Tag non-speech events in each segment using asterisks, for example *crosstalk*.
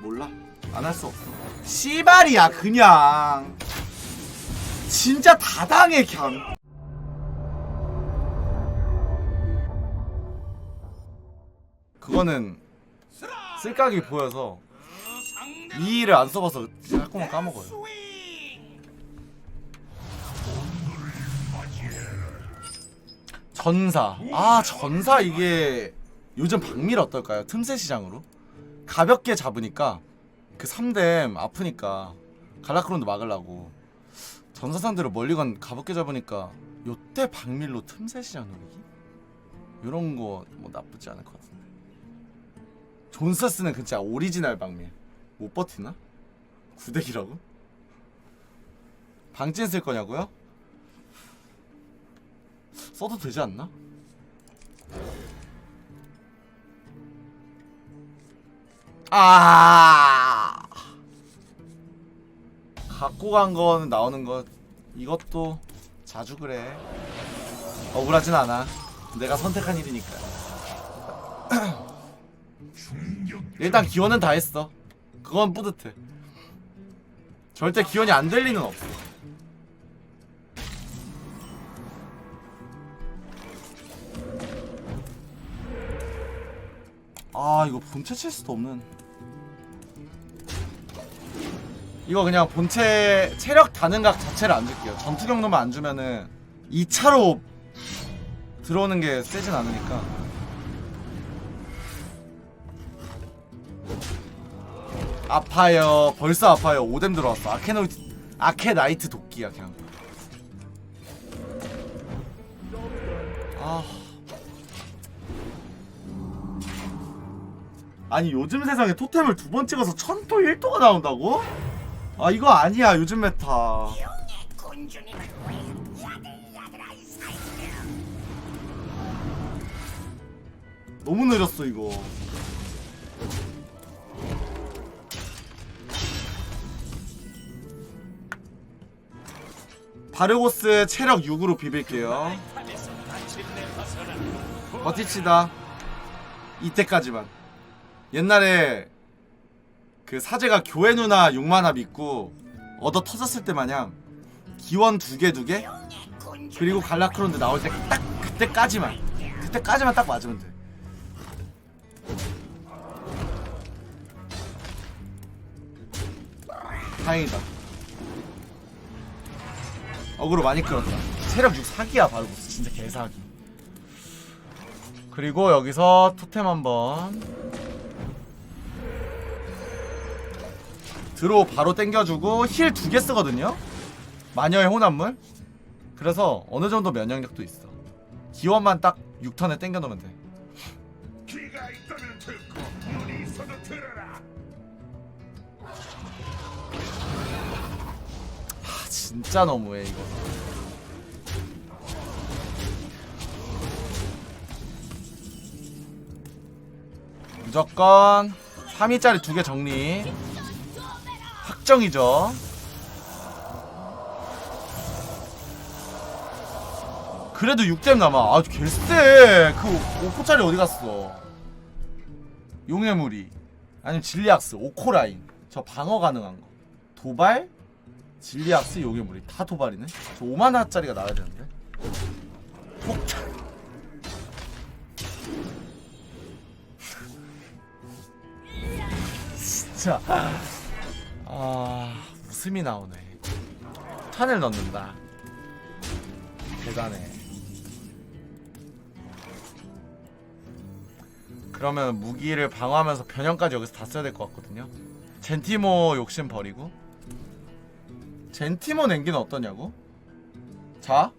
몰라? 안 할 수 없어. 씨발이야 그냥. 진짜 다 당해 그냥. 그거는 쓸각이 보여서 이 일을 안 써봐서 자꾸만 까먹어요. 전사. 아 전사 이게 요즘 박밀 어떨까요? 틈새 시장으로 가볍게 잡으니까 그 3댐 아프니까 갈라크론도 막으려고 전사 상대로 멀리 간 가볍게 잡으니까 요때 박밀로 틈새 시장 노리기 요런 거 뭐 나쁘지 않을 것 같은데 존서스는 진짜 오리지널 박밀 못 버티나? 구대기라고? 방진 쓸 거냐고요? 써도 되지 않나? 아. 갖고 간 거는 나오는 것. 이것도 자주 그래. 억울하진 않아. 내가 선택한 일이니까. *clears throat* 일단 기원은 다 했어. 그건 뿌듯해. 절대 기원이 안 될 리는 없어. 아 이거 본체 칠 수도 없는 이거 그냥 본체 체력 다는각 자체를 안 줄게요. 전투 경로만 안 주면은 2차로 들어오는 게 세진 않으니까. 아파요. 벌써 아파요. 오뎀 들어왔어. 아케노 아케나이트 도끼야 그냥. 아. 아니 요즘 세상에 토템을 두 번 찍어서 천토 1토가 나온다고? 아 이거 아니야 요즘 메타. 너무 느렸어 이거. 바르고스 체력 6으로 비빌게요. 버티치다. 이때까지만. 옛날에 그 사제가 교회 누나 6만화 믿고 얻어 터졌을 때 마냥 기원 두 개 두 개? 그리고 갈라크론드 나올 때 딱 그때까지만 그때까지만 딱 맞으면 돼. 다행이다. 어그로 많이 끌었다. 체력 6 사기야 바로. 진짜 개사기. 그리고 여기서 토템 한번 드로 바로 땡겨주고 힐 두 개 쓰거든요? 마녀의 호남물? 그래서 어느 정도 면역력도 있어. 기원만 딱 6턴에 땡겨 놓으면 돼. 귀가 있다면 듣고 눈이 있어도 들어라. 아, 진짜 너무해 이거. 무조건 3위짜리 두 개 정리 확정이죠. 그래도 6점 남아. 아주 개쎄 그 5코짜리 어디 갔어? 용의 무리 아니면 진리악스 5코 라인. 저 방어 가능한 거. 도발? 진리악스 용의 무리 다 도발이네? 저 5만화짜리가 나와야 되는데. 폭탄. 진짜 아 웃음이 나오네. 탄을 넣는다. 대단해. 그러면 무기를 방어하면서 변형까지 여기서 다 써야 될 것 같거든요. 젠티모 욕심 버리고. 젠티모 냉기는 어떠냐고? 자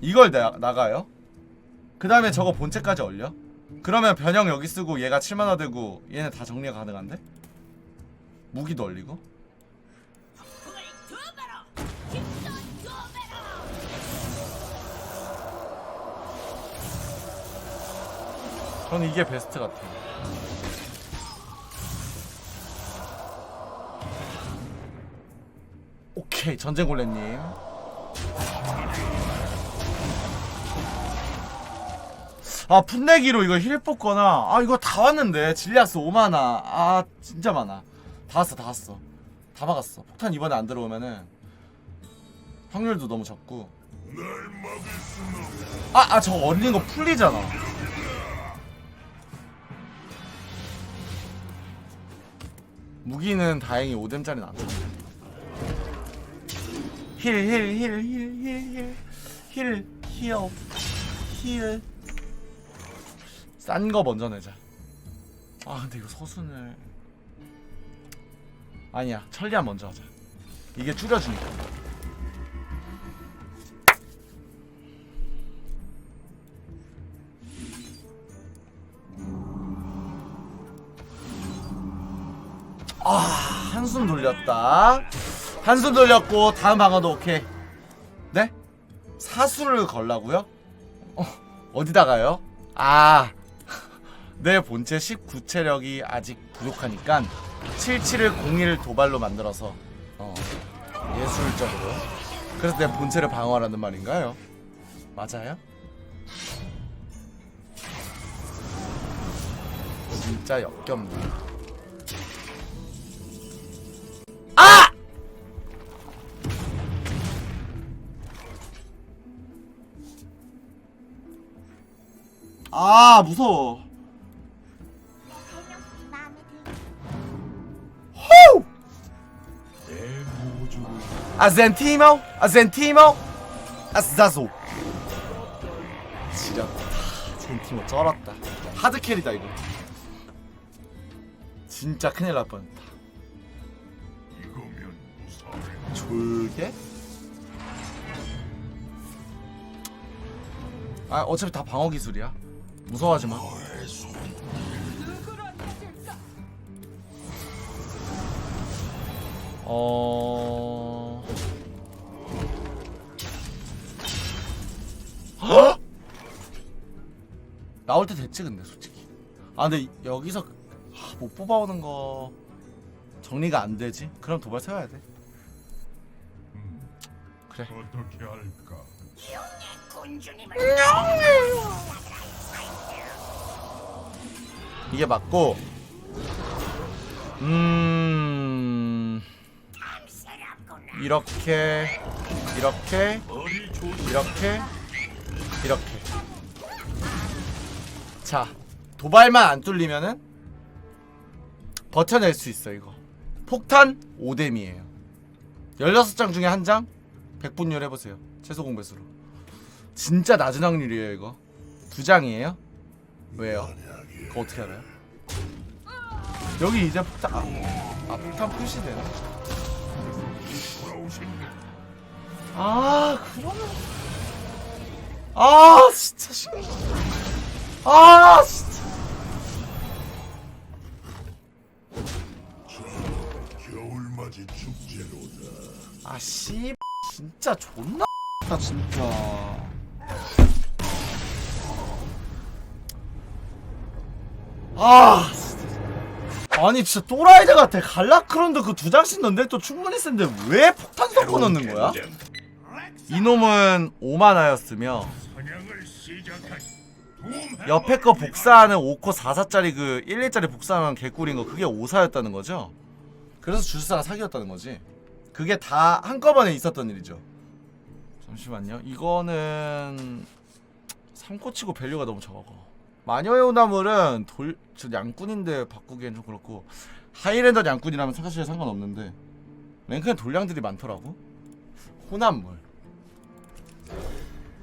이걸 나, 나가요. 그 다음에 저거 본체까지 올려. 그러면 변형 여기 쓰고 얘가 7만화 되고 얘는 다 정리가 가능한데? 무기도 올리고 저는 이게 베스트 같아요. 오케이 전쟁골레님. 아 풋내기로 이거 힐 뽑거나 아 이거 다 왔는데. 질리아스 5만화. 아 진짜 많아. 다 왔어 다 왔어. 다 막았어. 폭탄 이번에 안 들어오면은 확률도 너무 적고. 아 아 저거 얼린 거 풀리잖아 무기는 다행히 5뎀짜리는 안 찼네 힐힐힐힐힐힐힐 히업 힐 싼 거 먼저 내자. 아 근데 이거 서순을. 아니야 천리안 먼저 하자. 이게 줄여주니까. 아 한숨 돌렸다 한숨 돌렸고 다음 방어도 오케이 네? 사수를 걸라고요? 어, 어디다가요? 아, *laughs* 내 본체 19체력이 아직 부족하니까 77을 01 도발로 만들어서 어, 예술적으로 그래서 내 본체를 방어하라는 말인가요? 맞아요? 진짜 역겹네 아 무서워. 아젠티모? 아젠티모? 아자소. 지렸다 젠티모 쩔었다. 하드캐리다 이거. 진짜 큰일 날 뻔했다. 졸게? 아 어차피 다 방어 기술이야 무서워하지 마 어... 헉! *gasps* 나올 때 됐지 근데 솔직히 아 근데 여기서 아, 못 뽑아오는 거 정리가 안 되지? 그럼 도발 세워야 돼 그래 어떻게 할까? 이게 맞고. 음. 이렇게 이렇게. 이렇게 이렇게. 자 도발만 안 뚫리면은 버텨낼 수 있어 이거. 폭탄 5뎀이에요. 16장 중에 한장? 100분율 해보세요. 최소 공배수로. 진짜 낮은 확률이에요 이거. 두 장이에요? 왜요? 그거 어떻게 알아요? 여기 이제 폭탄 아, 아 폭탄 표시되나? 아 그러면 아 진짜 싫어 아 진짜 겨울맞이 축제로다. 아 씨 진짜 존나 다 진짜 아. 아니 진짜 또라이들 같아 갈라크론도 그 두 장씩 넣는데 또 충분히 센데 왜 폭탄 섞어 넣는 거야? 이놈은 5만화였으며 사냥을 시작하지. 도움 옆에 거 복사하는 5코 44짜리 그 11짜리 복사하면 개꿀인 거 그게 5사였다는 거죠? 그래서 주스사가 사기였다는 거지 그게 다 한꺼번에 있었던 일이죠 잠시만요 이거는 3코 치고 밸류가 너무 적어 마녀의 오나물은 돌... 저 양꾼인데 바꾸기엔 좀 그렇고 하이랜더 양꾼이라면 사실 상관없는데 랭크엔 돌량들이 많더라고 호남물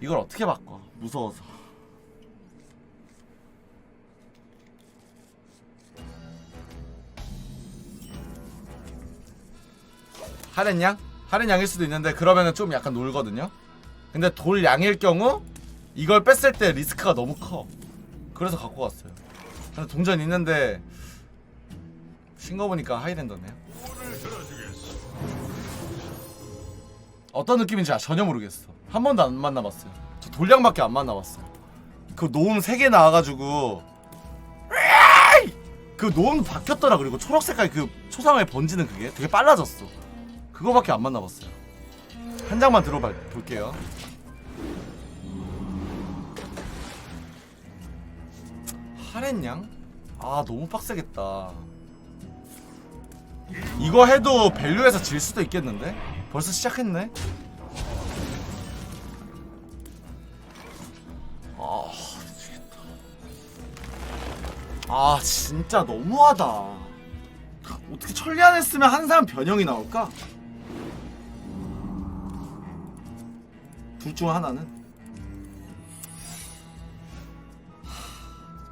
이걸 어떻게 바꿔 무서워서 하렌양? 하렌양일 수도 있는데 그러면은 좀 약간 놀거든요. 근데 돌양일 경우 이걸 뺐을 때 리스크가 너무 커. 그래서 갖고 왔어요. 근데 동전 있는데 신거 보니까 하이랜더네요. 어떤 느낌인지 아- 전혀 모르겠어. 한 번도 안 만나봤어요. 저 돌량밖에 안 만나봤어요. 그 노음 3개 나와가지고! 그 노음 바뀌었더라 그리고 초록색깔 그 초상화에 번지는 그게 되게 빨라졌어. 그거밖에 안 만나봤어요. 한 장만 들어봐 볼게요. 하렌양? 아 너무 빡세겠다. 이거 해도 밸류에서 질 수도 있겠는데? 벌써 시작했네? 아 미치겠다 아 진짜 너무하다 어떻게 천리 안 했으면 항상 변형이 나올까? 둘 중 하나는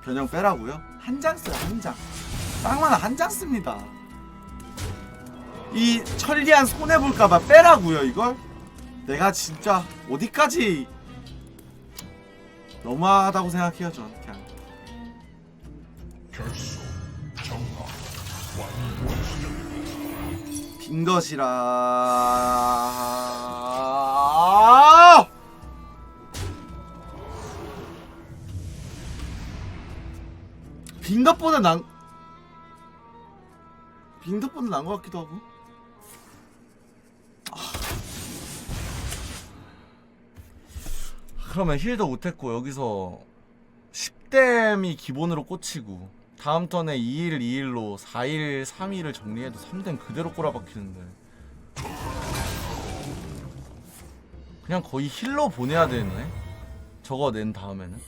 변형 빼라고요? 한 장 써요 한장 쌍만아 한장 씁니다 이 천리안 손해볼까봐 빼라고요 이걸? 내가 진짜 어디까지 너무하다고 생각해요 전 그냥 빈 것이라 빈 것보다 난빈 것보다 나은 것 같기도 하고. 아. 그러면 힐도 못했고 여기서 10댐이 기본으로 꽂히고 다음 턴에 2일 2일로 4일 3일을 정리해도 3댐 그대로 꼬라박히는데. 그냥 거의 힐로 보내야 되네. 저거 낸 다음에는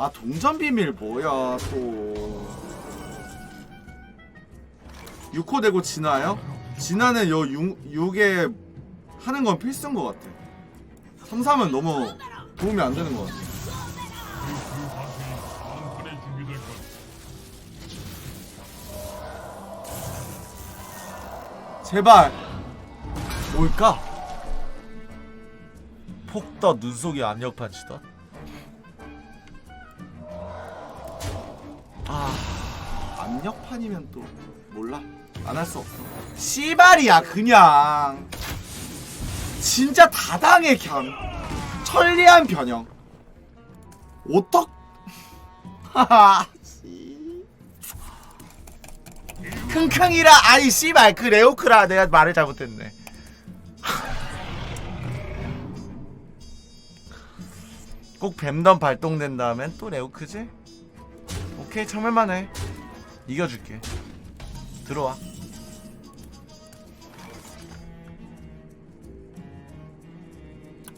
아 동전 비밀 뭐야 또 6호 되고 진화요? 진화는 요 6, 6에 하는 건 필수인 것 같아 3, 3은 너무 도움이 안 되는 것 같아 제발 뭘까? 폭더 눈속이 압력판 치다 아 압력판이면 또 몰라. 안 할 수 없어. 씨발이야 그냥. 진짜 다당해 그냥 천리한 변형. 어떡? *laughs* 하하 씨. 킁킁이라 아이 씨발. 그 레오크라 내가 말을 잘못했네. *laughs* 꼭 뱀덤 발동된 다음엔 또 레오크지? 오케이 참을만해 이겨줄게. 들어와.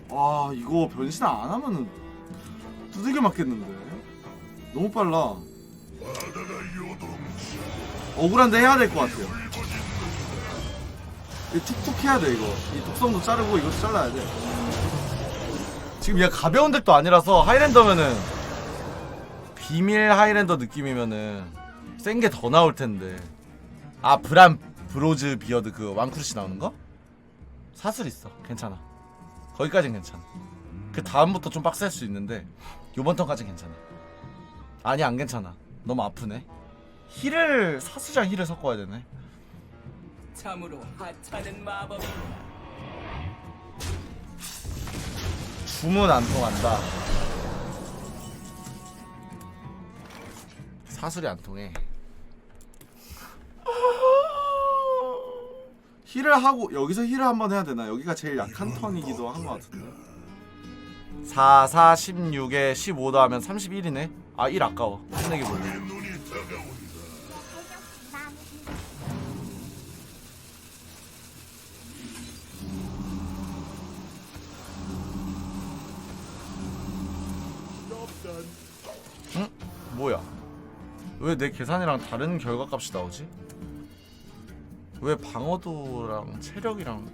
와 이거 변신 안 하면은 두들겨 맞겠는데? 너무 빨라. 억울한데 해야 될 것 같아요. 이 툭툭 해야 돼 이거. 이 독성도 자르고 이것도 잘라야 돼. 지금 얘 가벼운 덱도 아니라서 하이랜더면은 비밀 하이랜더 느낌이면은 센 게 더 나올 텐데. 아 브람 브로즈 비어드 그 왕크루시 나오는 거? 사슬 있어. 괜찮아. 거기까진 괜찮아. 그 다음부터 좀 빡셀 수 있는데 요번 턴까진 괜찮아. 아니 안 괜찮아. 너무 아프네. 힐을 사수장 힐을 섞어야 되네. 참으로 하찮은 마법 주문 안 통한다 사술이 안 통해. *laughs* 힐을 하고 여기서 힐을 한번 해야 되나? 여기가 제일 약한 턴이기도 한 것 같은데. 4, 4, 16에 15 더하면 31이네. 아 1 아까워. 끝내기 몰래 응? 뭐야? 왜 내 계산이랑 다른 결과값이 나오지? 왜 방어도랑 체력이랑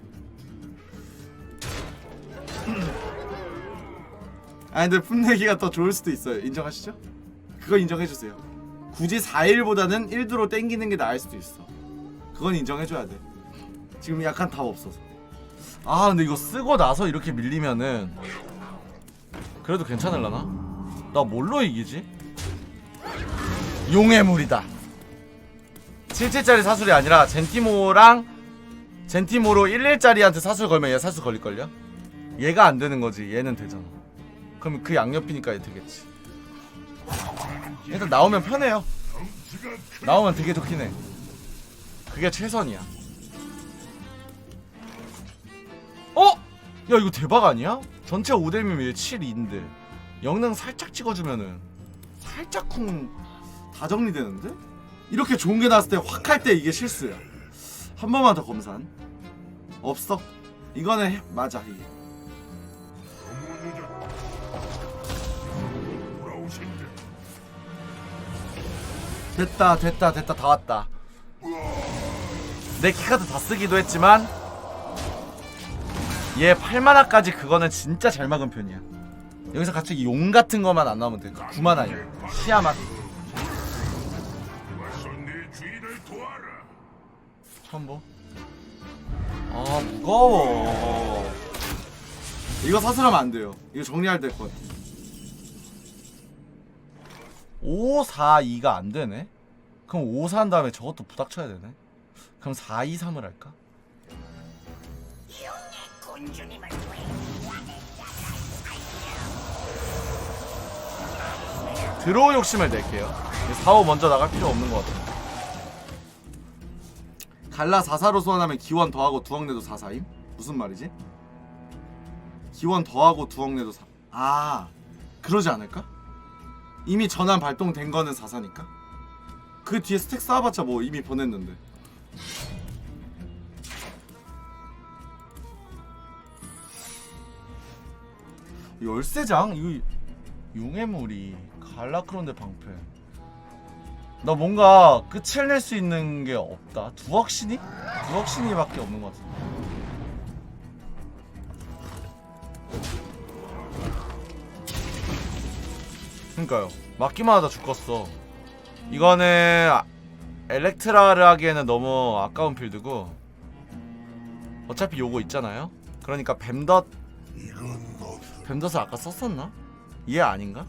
*clears throat* 아니 근데 풋내기가 더 좋을 수도 있어요 인정하시죠? 그거 인정해주세요 굳이 4일보다는 1두로 땡기는 게 나을 수도 있어 그건 인정해줘야 돼 지금 약간 답 없어서 아 근데 이거 쓰고 나서 이렇게 밀리면은 그래도 괜찮을라나? 나 뭘로 이기지? 용의 물이다. 7칠짜리 사술이 아니라 젠티모랑 젠티모로 11짜리한테 사술 걸면 얘 사술 걸릴걸요? 얘가 안 되는 거지. 얘는 되잖아. 그럼 그 양옆이니까 얘 되겠지. 일단 나오면 편해요. 나오면 되게 좋긴 해. 그게 최선이야. 어? 야 이거 대박 아니야? 전체 5댐이면 얘 7인데 영능 살짝 찍어주면은 살짝 쿵 다 정리되는데? 이렇게 좋은 게 나왔을 때 확 할 때 이게 실수야. 한 번만 더 검산. 없어. 이거는 해- 맞아 이게. 됐다 됐다 됐다 다 왔다. 내 키카드 다 쓰기도 했지만 얘 8만화까지 그거는 진짜 잘 막은 편이야. 여기서 갑자기 용 같은 거만 안 나오면 돼. 9만화 시야만. 처음 보. 아 무거워. 이거 사슬하면 안 돼요. 이거 정리할 될것 같아. 5, 4, 2가 안 되네. 그럼 5, 4한 다음에 저것도 부닥쳐야 되네. 그럼 4, 2, 3을 할까? 드로우 욕심을 낼게요. 4, 5 먼저 나갈 필요 없는 것 같아. 갈라 4사로 소환하면 기원 더하고 두억 내도 4사임? 무슨 말이지? 기원 더하고 두억 내도 4... 아 그러지 않을까? 이미 전환 발동된 거는 4사니까? 그 뒤에 스택 쌓아봤자 뭐 이미 보냈는데 열쇠장? 이거 무리 갈라크론데 방패 나 뭔가 끝을 낼 수 있는 게 없다. 두억신이? 두억신이 밖에 없는 것 같은데. 그러니까요. 맞기만 하다 죽었어. 이거는 아- 엘렉트라를 하기에는 너무 아까운 필드고 어차피 요거 있잖아요. 그러니까 뱀덧 뱀덧을 아까 썼었나? 얘 아닌가?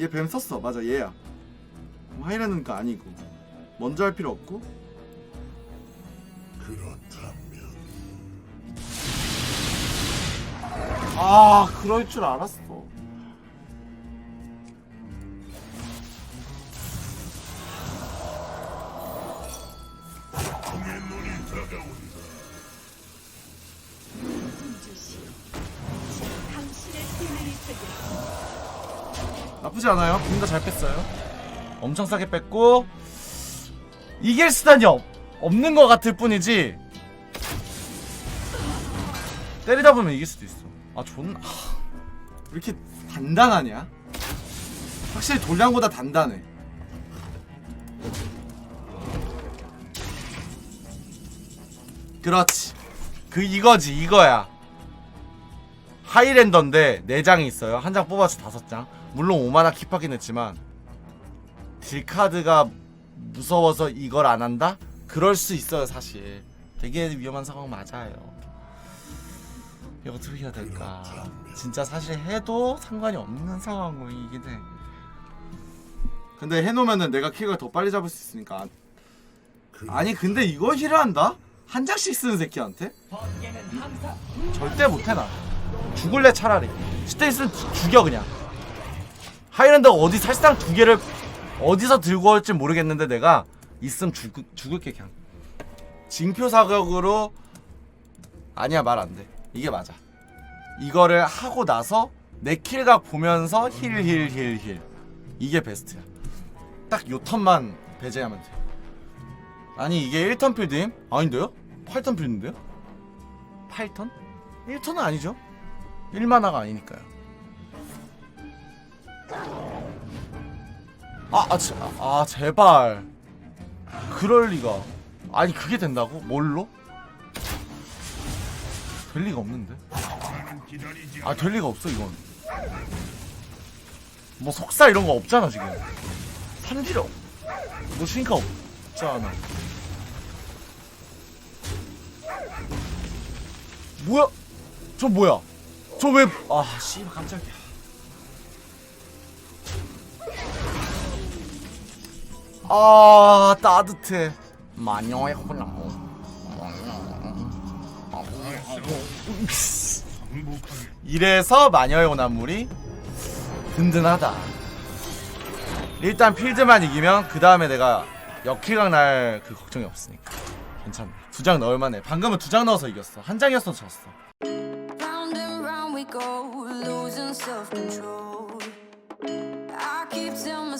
얘 뱀 썼어. 맞아 얘야. 하이라는 거 아니고 먼저 할 필요 없고? 그렇다면. 아 그럴 줄 알았어. 공의 눈이 다가온다. 당신의 손을 쓰게. 나쁘지 않아요. 분도 잘 뺐어요 엄청 싸게 뺐고 이길 수단이 없, 없는 것 같을 뿐이지. 때리다 보면 이길 수도 있어. 아 존나 하, 왜 이렇게 단단하냐? 확실히 돌량보다 단단해. 그렇지. 그 이거지 이거야. 하이랜더인데 4장이 있어요. 한 장 뽑아서 5장. 물론 5만화 킵하긴 했지만 딜카드가 무서워서 이걸 안 한다? 그럴 수 있어요 사실. 되게 위험한 상황 맞아요. 이거 어떻게 해야 될까? 진짜 사실 해도 상관이 없는 상황이긴 해. 근데 해놓으면은 내가 킥을 더 빨리 잡을 수 있으니까. 아니 근데 이거 힐을 한다? 한 장씩 쓰는 새끼한테? 절대 못해 나. 죽을래 차라리. 스테이스는 죽- 죽여 그냥. 하이랜드가 어디 사실상 두 개를 어디서 들고 올지 모르겠는데 내가 있음 죽, 죽을게 그냥 징표 사격으로 아니야 말 안 돼 이게 맞아 이거를 하고 나서 내 킬각 보면서 힐 힐 힐 힐 이게 베스트야 딱 요 턴만 배제하면 돼 아니 이게 1턴 필드임? 아닌데요? 8턴 필드인데요? 8턴? 1턴은 아니죠 1만화가 아니니까요 아, 아, 제, 아 제발. 그럴 리가. 아니 그게 된다고? 뭘로? 될 리가 없는데? 아 될 리가 없어 이건. 뭐 속사 이런 거 없잖아 지금. 판지력 뭐 신가 없잖아. 뭐야? 저 뭐야? 저 왜 아 씨발 깜짝이야 아 따뜻해 마녀의 행복하게 이래서 마녀의 오남물이 든든하다. 일단 필드만 이기면 그 다음에 내가 역킬각 날그 걱정이 없으니까 괜찮네. 두 장 넣을만해. 방금은 두 장 넣어서 이겼어. 한 장이었어 졌어.